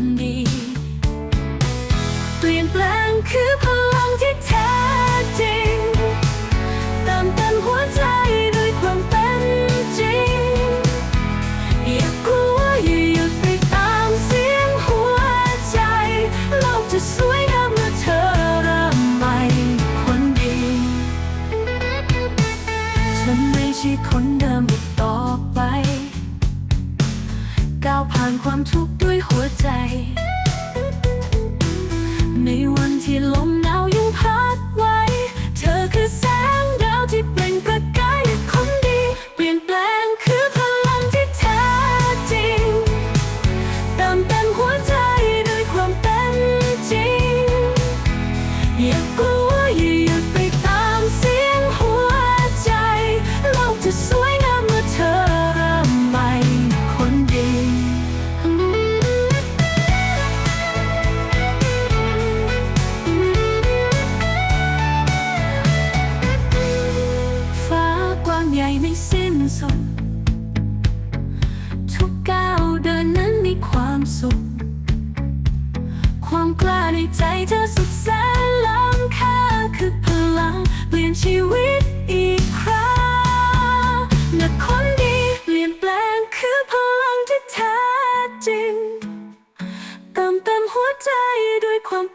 นดี เปลี่ยนแปลงคือพลังที่แท้จริงติมเต็มหัวใจด้วยความเป็นจริง อย่ากลัวอย่าหยุดไปตามเสียงหัวใจ โลกจะสวยงามเมื่อเธอเริ่มใหม่คนดี ฉันไม่ใช่คนเดิมอีกต่อไป ก้าวผ่านความทุกข์ด้วยัวใจ ในวันที่ลมหนาวยังพัดไว้ เธอคือแสงดาวที่เปล่งประกายคนดี เปลี่ยนแปลงคือพลังที่แท้จริงเติมเต็มหัวใจด้วยความเป็นจริงอย่ากลัว ใหญ่ไม่สิ้นสุด ทุกก้าวเดินนั้นมีความสุข ความกล้าในใจเธอสุดแสนล้ำค่าคือพลัง เปลี่ยนชีวิตอีกครั้งนักคนดีเปลี่ยนแปลงคือพลังที่แท้จริงเติมเต็มหัวใจด้วยความ